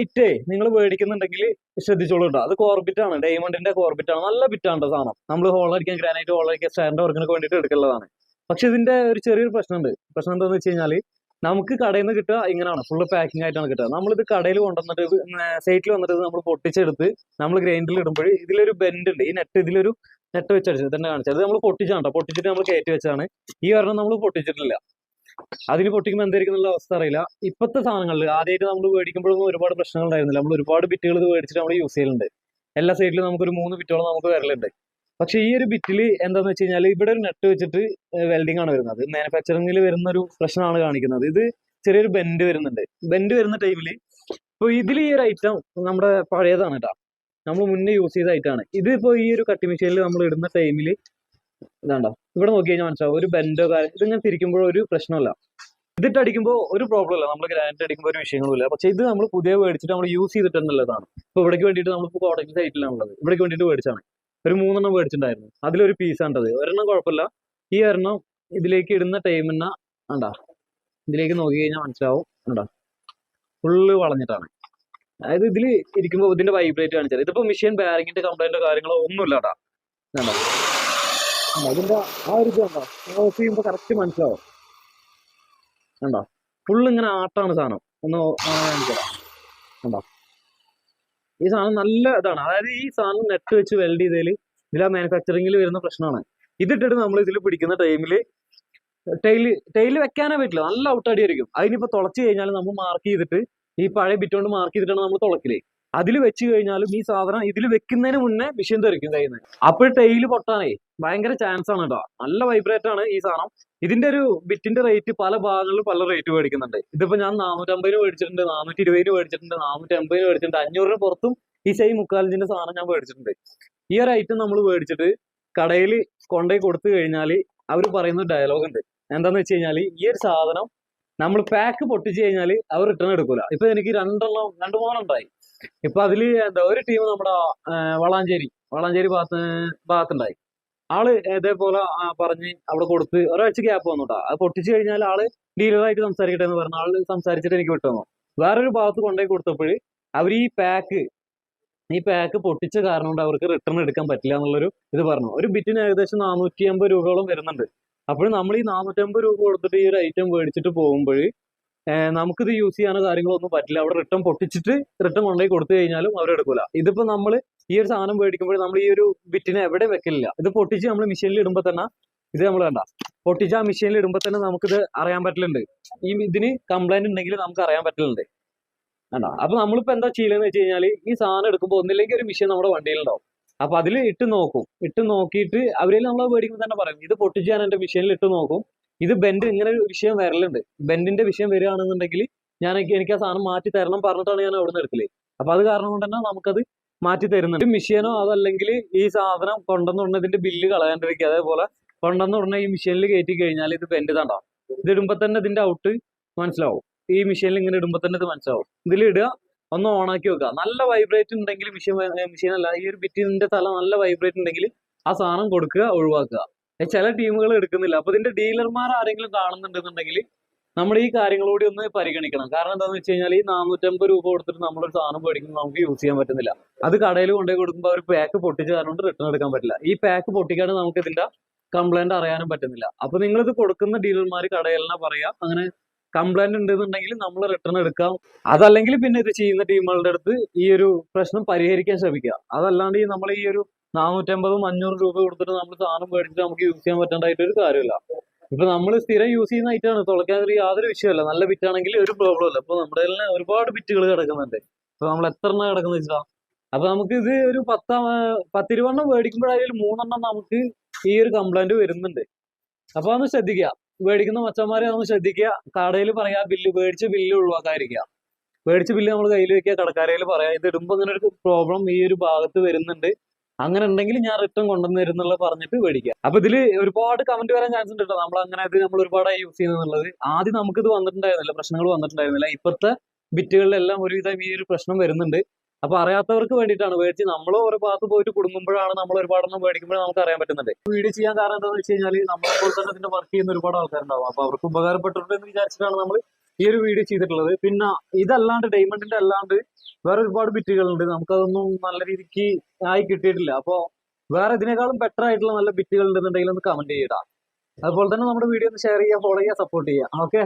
ഐറ്റേ നിങ്ങൾ മേടിക്കുന്നുണ്ടെങ്കിൽ ശ്രദ്ധിച്ചോളൂ അത് കോർബിറ്റ് ആണ്. ഡയമണ്ടിന്റെ കോർബിറ്റ് ആണ്. നല്ല ബിറ്റാണ് സാധനം. നമ്മൾ ഹോൾ അടിക്കാൻ ഗ്രാനൈറ്റ് ഹോൾ അടിക്കാൻ സ്റ്റാൻഡ് വർക്കിനൊക്കെ വേണ്ടിയിട്ട് എടുക്കുന്നതാണ് പക്ഷെ ഇതിന്റെ ഒരു ചെറിയൊരു പ്രശ്നമുണ്ട്. പ്രശ്നം എന്താണെന്ന് വെച്ച് കഴിഞ്ഞാൽ നമുക്ക് കടയിൽ നിന്ന് കിട്ടുക ഇങ്ങനെയാണ് ഫുള്ള് പാക്കിംഗ് ആയിട്ടാണ് കിട്ടുക. നമ്മളിത് കടയിൽ കൊണ്ടുവന്നിട്ട് സൈറ്റിൽ വന്നിട്ട് നമ്മൾ പൊട്ടിച്ചെടുത്ത് നമ്മൾ ഗ്രൈൻഡിൽ ഇടുമ്പോൾ ഇതിലൊരു ബെൻഡ് ഉണ്ട്. ഈ നെറ്റ് ഇതിലൊരു നെറ്റ് വെച്ചടിച്ചത്. തന്നെ കാണിച്ചത്. അത് നമ്മൾ പൊട്ടിച്ചാണ് പൊട്ടിച്ചിട്ട് നമ്മൾ കയറ്റി വെച്ചാണ് ഈ ഒരെണ്ണം നമ്മൾ പൊട്ടിച്ചിട്ടില്ല. അതിന് പൊട്ടിക്കുമ്പോൾ എന്തായിരിക്കും എന്നുള്ള അവസ്ഥ അറിയില്ല. ഇപ്പോഴത്തെ സാധനങ്ങളിൽ ആദ്യമായിട്ട് നമ്മൾ മേടിക്കുമ്പോഴൊന്നും ഒരുപാട് പ്രശ്നങ്ങൾ ഉണ്ടായിരുന്നില്ല. നമ്മൾ ഒരുപാട് ബിറ്റുകൾ ഇത് മേടിച്ചിട്ട് നമ്മൾ യൂസ് ചെയ്യലുണ്ട്. എല്ലാ സൈഡിലും നമുക്കൊരു മൂന്ന് ബിറ്റോളം നമുക്ക് വരലുണ്ട്. പക്ഷെ ഈ ഒരു ബിറ്റിൽ എന്താന്ന് വെച്ച് കഴിഞ്ഞാൽ ഇവിടെ ഒരു നെറ്റ് വെച്ചിട്ട് വെൽഡിംഗ് ആണ് വരുന്നത്. മാനുഫാക്ചറിംഗിൽ വരുന്ന ഒരു പ്രശ്നമാണ് കാണിക്കുന്നത്. ഇത് ചെറിയൊരു ബെൻഡ് വരുന്നുണ്ട്. ബെൻഡ് വരുന്ന ടൈമിൽ ഇപ്പോൾ ഇതിൽ ഈ ഒരു ഐറ്റം നമ്മുടെ പഴയതാണ് കേട്ടോ നമ്മൾ മുന്നേ യൂസ് ചെയ്ത ഐറ്റമാണ് ഇത് ഇപ്പോൾ ഈ ഒരു കട്ടി മെഷീനിൽ നമ്മൾ ഇടുന്ന ടൈമിൽ ഇതാണ്ടോ? ഇവിടെ നോക്കി കഴിഞ്ഞാൽ മനസ്സിലാവും. ഒരു ബെൻഡോ കാര്യം ഇതിങ്ങനെ തിരിക്കുമ്പോഴും ഒരു പ്രശ്നമല്ല ഇതിട്ട് അടിക്കുമ്പോൾ ഒരു പ്രോബ്ലം ഇല്ല. നമ്മൾ ഗ്രാനൈറ്റ് അടിക്കുമ്പോൾ ഒരു വിഷയങ്ങളുമില്ല. പക്ഷേ ഇത് നമ്മൾ പുതിയ മേടിച്ചിട്ട് നമ്മൾ യൂസ് ചെയ്തിട്ടുള്ളതാണ് ഇപ്പോൾ ഇവിടേക്ക് വേണ്ടിയിട്ട് നമ്മളിപ്പോൾ സൈറ്റിലാണ് ഉള്ളത്. ഇവിടേക്ക് വേണ്ടിയിട്ട് മേടിച്ചാണ് ഒരു മൂന്നെണ്ണം മേടിച്ചിട്ടുണ്ടായിരുന്നു. അതിലൊരു പീസ് ആണ്ടത് ഒരെണ്ണം കുഴപ്പമില്ല. ഈ ഒരെണ്ണം ഇതിലേക്ക് ഇടുന്ന ടൈമിന് ഉണ്ടാ ഇതിലേക്ക് നോക്കി കഴിഞ്ഞാൽ മനസ്സിലാവും. ഉണ്ടാ ഫുള്ള് വളഞ്ഞിട്ടാണ്. അതായത് ഇതിൽ ഇരിക്കുമ്പോൾ ഇതിന്റെ വൈബ്രേറ്റ് കാണിച്ചാൽ ഇതിപ്പോ മെഷീൻ ബാരിങ്ങിന്റെ കംപ്ലൈന്റോ കാര്യങ്ങളോ ഒന്നുമില്ല കേട്ടാ വേണ്ട അതിന്റെ ആ ഒരു ഇത് കണ്ടോ? കറക്റ്റ് മനസ്സിലാവും. കണ്ടോ? ഫുള്ള് ഇങ്ങനെ ആട്ടാണ് സാധനം. ഒന്ന് കണ്ടോ? ഈ സാധനം നല്ല ഇതാണ്. അതായത് ഈ സാധനം നെറ്റ് വെച്ച് വെൽഡ് ചെയ്തതിൽ ഇതിൽ ആ മാനുഫാക്ചറിങ്ങിൽ വരുന്ന പ്രശ്നമാണ് ഇതിട്ടിട്ട് നമ്മൾ ഇതിൽ പിടിക്കുന്ന ടൈമിൽ ടൈൽ ടൈൽ വെക്കാനേ പറ്റില്ല. നല്ല ഔട്ടടി ആയിരിക്കും. അതിനിപ്പോൾ തുളച്ച് കഴിഞ്ഞാൽ നമ്മൾ മാർക്ക് ചെയ്തിട്ട് ഈ പഴയ ബിറ്റ് കൊണ്ട് മാർക്ക് ചെയ്തിട്ടാണ് നമ്മൾ തുളക്കില്ലേ അതിൽ വെച്ച് കഴിഞ്ഞാലും ഈ സാധനം ഇതിൽ വെക്കുന്നതിന് മുന്നേ വിഷയം തെറിക്കും കഴിയുന്നത് അപ്പോൾ ടൈൽ പൊട്ടാനേ ഭയങ്കര ചാൻസ് ആണ് കേട്ടോ നല്ല വൈബ്രേറ്റ് ആണ് ഈ സാധനം. ഇതിന്റെ ഒരു ബിറ്റിന്റെ റേറ്റ് പല ഭാഗങ്ങളിലും പല റേറ്റ് മേടിക്കുന്നുണ്ട്. ഇതിപ്പോ ഞാൻ നാനൂറ്റമ്പതിന് മേടിച്ചിട്ടുണ്ട് നാനൂറ്റി ഇരുപതിന് മേടിച്ചിട്ടുണ്ട് നാനൂറ്റി അമ്പതിന് മേടിച്ചിട്ടുണ്ട് അഞ്ഞൂറിന് പുറത്തും ഈ സെയിം മുക്കാലിഞ്ചിന്റെ സാധനം ഞാൻ മേടിച്ചിട്ടുണ്ട്. ഈ ഒരു ഐറ്റം നമ്മൾ മേടിച്ചിട്ട് കടയിൽ കൊണ്ടുപോയി കൊടുത്തു കഴിഞ്ഞാൽ അവർ പറയുന്ന ഡയലോഗ് ഉണ്ട്. എന്താന്ന് വെച്ച് കഴിഞ്ഞാൽ ഈ ഒരു സാധനം നമ്മൾ പാക്ക് പൊട്ടിച്ചു കഴിഞ്ഞാൽ അവർ റിട്ടേൺ എടുക്കൂല. ഇപ്പൊ എനിക്ക് രണ്ടെണ്ണം രണ്ടു മൂന്നെണ്ണം ഉണ്ടായി. ഇപ്പൊ അതിൽ എന്താ ഒരു ടീം നമ്മുടെ വളാഞ്ചേരി വളാഞ്ചേരി ഭാഗത്ത് ഭാഗത്തുണ്ടായി. ആൾ ഇതേപോലെ പറഞ്ഞ് അവിടെ കൊടുത്ത് ഒരാഴ്ച ഗ്യാപ്പ് വന്നു കേട്ടോ അത് പൊട്ടിച്ചു കഴിഞ്ഞാൽ ആൾ ഡീലറായിട്ട് സംസാരിക്കട്ടെ എന്ന് പറഞ്ഞ ആൾ സംസാരിച്ചിട്ട് എനിക്ക് വിട്ടു തന്നു. വേറൊരു ഭാഗത്ത് കൊണ്ടുപോയി കൊടുത്തപ്പോൾ അവർ ഈ പാക്ക് ഈ പാക്ക് പൊട്ടിച്ച കാരണം കൊണ്ട് അവർക്ക് റിട്ടേൺ എടുക്കാൻ പറ്റില്ല എന്നുള്ളൊരു ഇത് പറഞ്ഞു. ഒരു ബിറ്റിന് ഏകദേശം നാനൂറ്റി അമ്പത് രൂപയോളം വരുന്നുണ്ട്. അപ്പോൾ നമ്മൾ ഈ നാനൂറ്റമ്പത് രൂപ കൊടുത്തിട്ട് ഈ ഒരു ഐറ്റം മേടിച്ചിട്ട് പോകുമ്പോൾ നമുക്കിത് യൂസ് ചെയ്യാനോ കാര്യങ്ങളൊന്നും പറ്റില്ല. അവിടെ റിട്ടേൺ പൊട്ടിച്ചിട്ട് റിട്ടേൺ കൊണ്ടുപോയി കൊടുത്തു കഴിഞ്ഞാലും അവരെടുക്കൂല ഇതിപ്പോ നമ്മൾ ഈ ഒരു സാധനം മേടിക്കുമ്പോൾ നമ്മൾ ഈ ഒരു ബിറ്റിനെ എവിടെ വെക്കില്ല ഇത് പൊട്ടിച്ച് നമ്മൾ മെഷീനിൽ ഇടുമ്പോൾ തന്നെ ഇത് നമ്മൾ വേണ്ട പൊട്ടിച്ച് ആ മെഷീനിൽ ഇടുമ്പോൾ തന്നെ നമുക്കിത് അറിയാൻ പറ്റലുണ്ട്. ഈ ഇതിന് കംപ്ലൈന്റ് ഉണ്ടെങ്കിൽ നമുക്ക് അറിയാൻ പറ്റലുണ്ട്. വേണ്ട അപ്പൊ നമ്മളിപ്പോ എന്താ ചെയ്യുന്നത് വെച്ച് കഴിഞ്ഞാൽ ഈ സാധനം എടുക്കുമ്പോൾ ഒന്നില്ലെങ്കിൽ ഒരു മെഷീൻ നമ്മുടെ വണ്ടിയിലുണ്ടാവും അപ്പൊ അതിൽ ഇട്ട് നോക്കും. ഇട്ട് നോക്കിയിട്ട് അവരിൽ നമ്മൾ മേടിക്കുമ്പോൾ തന്നെ പറയും ഇത് പൊട്ടിച്ച് ഞാൻ എന്റെ മെഷീനിൽ ഇട്ട് നോക്കും. ഇത് ബെൻഡ് ഇങ്ങനെ ഒരു വിഷയം വരലുണ്ട്. ബെൻഡിന്റെ വിഷയം വരികയാണെന്നുണ്ടെങ്കിൽ ഞാൻ എനിക്ക് ആ സാധനം മാറ്റി തരണം പറഞ്ഞിട്ടാണ് ഞാൻ അവിടെ നിന്ന് എടുക്കൽ. അപ്പൊ അത് കാരണം കൊണ്ട് തന്നെ നമുക്കത് മാറ്റി തരുന്നുണ്ട്. മിഷീനോ അതല്ലെങ്കിൽ ഈ സാധനം കൊണ്ടുവന്നുടനെ ബില്ല് കളയാണ്ടിരിക്കുക. അതേപോലെ കൊണ്ടുവന്നുടനെ ഈ മിഷീനിൽ കയറ്റി കഴിഞ്ഞാൽ ഇത് ബെൻഡ് തണ്ടാവും ഇത് ഇടുമ്പോൾ തന്നെ ഇതിന്റെ ഔട്ട് മനസ്സിലാവും. ഈ മിഷീനിൽ ഇങ്ങനെ ഇടുമ്പോൾ തന്നെ ഇത് മനസ്സിലാവും. ഇതിൽ ഇടുക ഒന്ന് ഓണാക്കി വെക്കുക. നല്ല വൈബ്രേറ്റ് ഉണ്ടെങ്കിൽ മിഷീൻ മിഷീനല്ല ഈ ഒരു ബിറ്റിന്റെ തല നല്ല വൈബ്രേറ്റ് ഉണ്ടെങ്കിൽ ആ സാധനം കൊടുക്കുക ഒഴിവാക്കുക. ചില ടീമുകൾ എടുക്കുന്നില്ല. അപ്പൊ ഇതിന്റെ ഡീലർമാർ ആരെങ്കിലും കാണുന്നുണ്ടെന്നുണ്ടെങ്കിൽ നമ്മൾ ഈ കാര്യങ്ങളൂടി ഒന്ന് പരിഗണിക്കണം. കാരണം എന്താണെന്ന് വെച്ച് കഴിഞ്ഞാൽ ഈ നാനൂറ്റമ്പത് രൂപ കൊടുത്തിട്ട് നമ്മളൊരു സാധനം മേടിക്കുമ്പോൾ നമുക്ക് യൂസ് ചെയ്യാൻ പറ്റുന്നില്ല. അത് കടയിൽ കൊണ്ടുപോയി കൊടുക്കുമ്പോൾ അവർ പാക്ക് പൊട്ടിച്ച് കാരണം റിട്ടേൺ എടുക്കാൻ പറ്റില്ല. ഈ പാക്ക് പൊട്ടിക്കാണ്ട് നമുക്ക് ഇതിന്റെ കംപ്ലൈന്റ് അറിയാനും പറ്റുന്നില്ല. അപ്പൊ നിങ്ങൾ ഇത് കൊടുക്കുന്ന ഡീലർമാർ കടയിലിനെ പറയാം. അങ്ങനെ കംപ്ലൈന്റ് ഉണ്ടെന്നുണ്ടെങ്കിൽ നമ്മൾ റിട്ടേൺ എടുക്കാം. അതല്ലെങ്കിൽ പിന്നെ ഇത് ചെയ്യുന്ന ടീമുകളുടെ അടുത്ത് ഈ ഒരു പ്രശ്നം പരിഹരിക്കാൻ ശ്രമിക്കുക. അതല്ലാണ്ട് ഈ നമ്മൾ ഈ ഒരു നാനൂറ്റമ്പതും അഞ്ഞൂറും രൂപ കൊടുത്തിട്ട് നമ്മൾ സാധനം മേടിച്ചിട്ട് നമുക്ക് യൂസ് ചെയ്യാൻ പറ്റാണ്ടായിട്ട് ഒരു കാര്യമില്ല ഇപ്പൊ നമ്മൾ സ്ഥിരം യൂസ് ചെയ്യുന്ന ഐറ്റാണ് തുളയ്ക്കാൻ ഒരു യാതൊരു വിഷയമല്ല. നല്ല ബിറ്റാണെങ്കിൽ ഒരു പ്രോബ്ലം ഇല്ല. ഇപ്പൊ നമ്മുടെ തന്നെ ഒരുപാട് ബിറ്റുകൾ കിടക്കുന്നുണ്ട്. ഇപ്പൊ നമ്മൾ എത്ര എണ്ണം കിടക്കുന്ന വെച്ചാ? അപ്പൊ നമുക്ക് ഇത് ഒരു പത്താം പത്തിരുവെണ്ണം മേടിക്കുമ്പോഴായാലും മൂന്നെണ്ണം നമുക്ക് ഈ ഒരു കംപ്ലൈന്റ് വരുന്നുണ്ട്. അപ്പൊ അതൊന്ന് ശ്രദ്ധിക്കുക മേടിക്കുന്ന മച്ചന്മാരെ ഒന്ന് ശ്രദ്ധിക്കുക കടയിൽ പറയാ ബില്ല് മേടിച്ച ബില്ല് ഒഴിവാക്കാതിരിക്കുക മേടിച്ച ബില്ല് നമ്മൾ കയ്യിൽ വെക്കുക കടക്കാരയിൽ പറയാ. ഇത് ഇടുമ്പോ ഇങ്ങനെ ഒരു പ്രോബ്ലം ഈ ഒരു ഭാഗത്ത് വരുന്നുണ്ട്. അങ്ങനെ ഉണ്ടെങ്കിൽ ഞാൻ റിട്ടേൺ കൊണ്ടുവന്ന് തരുന്നുള്ള പറഞ്ഞിട്ട് മേടിക്കുക അപ്പൊ ഇതിൽ ഒരുപാട് കമന്റ് വരാൻ ചാൻസ് ഉണ്ട് കേട്ടോ നമ്മൾ അങ്ങനെ നമ്മൾ ഒരുപാടായി യൂസ് ചെയ്യുന്നുള്ളത്. ആദ്യം നമുക്ക് ഇത് വന്നിട്ടുണ്ടായിരുന്നില്ല. പ്രശ്നങ്ങൾ വന്നിട്ടുണ്ടായിരുന്നില്ല. ഇപ്പോഴത്തെ ബിറ്റുകളിലെല്ലാം ഒരുവിധം ഈ ഒരു പ്രശ്നം വരുന്നുണ്ട്. അപ്പൊ അറിയാത്തവർക്ക് വേണ്ടിയിട്ടാണ്. മേടിച്ച് നമ്മൾ ഓരോ ഭാഗത്ത് പോയിട്ട് കുടുങ്ങുമ്പോഴാണ് നമ്മൾ ഒരുപാടെണ്ണം മേടിക്കുമ്പോഴും നമുക്ക് അറിയാൻ പറ്റുന്നുണ്ട് വീഡിയോ ചെയ്യാൻ കാരണം എന്താണെന്ന് വെച്ച് കഴിഞ്ഞാൽ നമ്മളെപ്പോൾ തന്നെ ഇതിന്റെ വർക്ക് ചെയ്യുന്ന ഒരുപാട് ആൾക്കാരുണ്ടാവും. അപ്പൊ അവർക്ക് ഉപകാരപ്പെട്ടിട്ടുണ്ട് എന്ന് വിചാരിച്ചിട്ടാണ് നമ്മൾ ഈ ഒരു വീഡിയോ ചെയ്തിട്ടുള്ളത്. പിന്നെ ഇതല്ലാണ്ട് ഡയമണ്ടിന്റെ അല്ലാണ്ട് വേറെ ഒരുപാട് ബിറ്റുകളുണ്ട് നമുക്കതൊന്നും നല്ല രീതിക്ക് ആയി കിട്ടിയിട്ടില്ല. അപ്പോൾ വേറെ ഇതിനേക്കാളും ബെറ്റർ ആയിട്ടുള്ള നല്ല ബിറ്റുകൾ ഉണ്ടെന്നുണ്ടെങ്കിൽ ഒന്ന് കമന്റ് ചെയ്യടാ അതുപോലെ തന്നെ നമ്മുടെ വീഡിയോ ഒന്ന് ഷെയർ ചെയ്യുക ഫോളോ ചെയ്യുക സപ്പോർട്ട് ചെയ്യുക ഓക്കെ